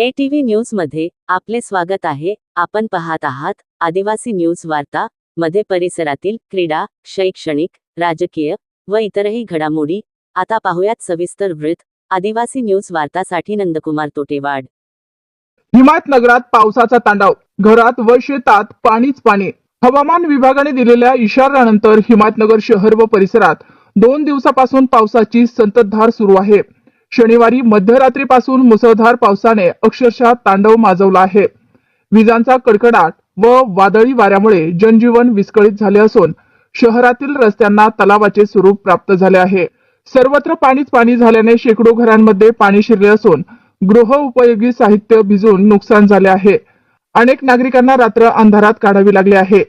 ATV TV न्यूजमध्ये आपले स्वागत आहे. आपण पाहत आहात आदिवासी न्यूज वार्ता मध्ये परिसरातील क्रीडा शैक्षणिक राजकीय व इतरही घडामोडी. आता पाहुयात सविस्तर वृत्त. आदिवासी न्यूज वार्तासाठी नंदकुमार तोटेवाड. हिमायतनगरात पावसाचा तांडव. घरात व शेतात पाणीच पाणी. हवामान विभागाने दिलेल्या इशाऱ्यानंतर हिमायतनगर शहर व परिसरात दोन दिवसापासून पावसाची संततधार सुरू आहे. शनिवारी मध्यरात्रीपासून मुसळधार पावसाने अक्षरशः तांडव माजवला आहे. विजांचा कडकडाट व वादळी वाऱ्यामुळे जनजीवन विस्कळीत झाले असून शहरातील रस्त्यांना तलावाचे स्वरूप प्राप्त झाले आहे. सर्वत्र पाणीच पाणी झाल्याने शेकडो घरांमध्ये पाणी शिरले असून गृह उपयोगी साहित्य भिजून नुकसान झाले आहे. अनेक नागरिकांना रात्र अंधारात काढावी लागली आहे.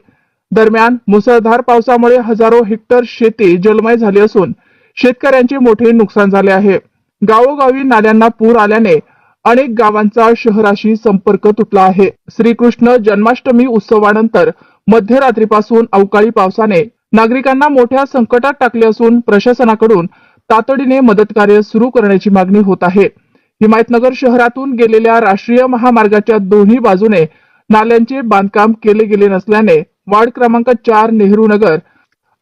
दरम्यान मुसळधार पावसामुळे हजारो हेक्टर शेती जलमय झाली असून शेतकऱ्यांचे मोठे नुकसान झाले आहे. गावोगावी नाल्यांना पूर आल्याने अनेक गावांचा शहराशी संपर्क तुटला आहे. श्रीकृष्ण जन्माष्टमी उत्सवानंतर मध्यरात्रीपासून अवकाळी पावसाने नागरिकांना मोठ्या संकटात टाकले असून प्रशासनाकडून तातडीने मदत कार्य सुरू करण्याची मागणी होत आहे. हिमायतनगर शहरातून गेलेल्या राष्ट्रीय महामार्गाच्या दोन्ही बाजूने नाल्यांचे बांधकाम केले गेले नसल्याने वार्ड क्रमांक चार नेहरू नगर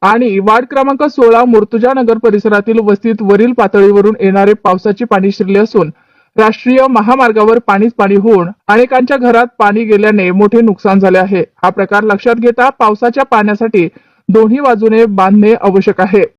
आणि वार्ड क्रमांक सोळा मूर्तुजा नगर परिसरातील वस्तीत वरील पातळीवरून येणारे पावसाचे पाणी शिरले असून राष्ट्रीय महामार्गावर पाणीच पाणी होऊन अनेकांच्या घरात पाणी गेल्याने मोठे नुकसान झाले आहे. हा प्रकार लक्षात घेता पावसाच्या पाण्यासाठी दोन्ही बाजूने बांधणे आवश्यक आहे.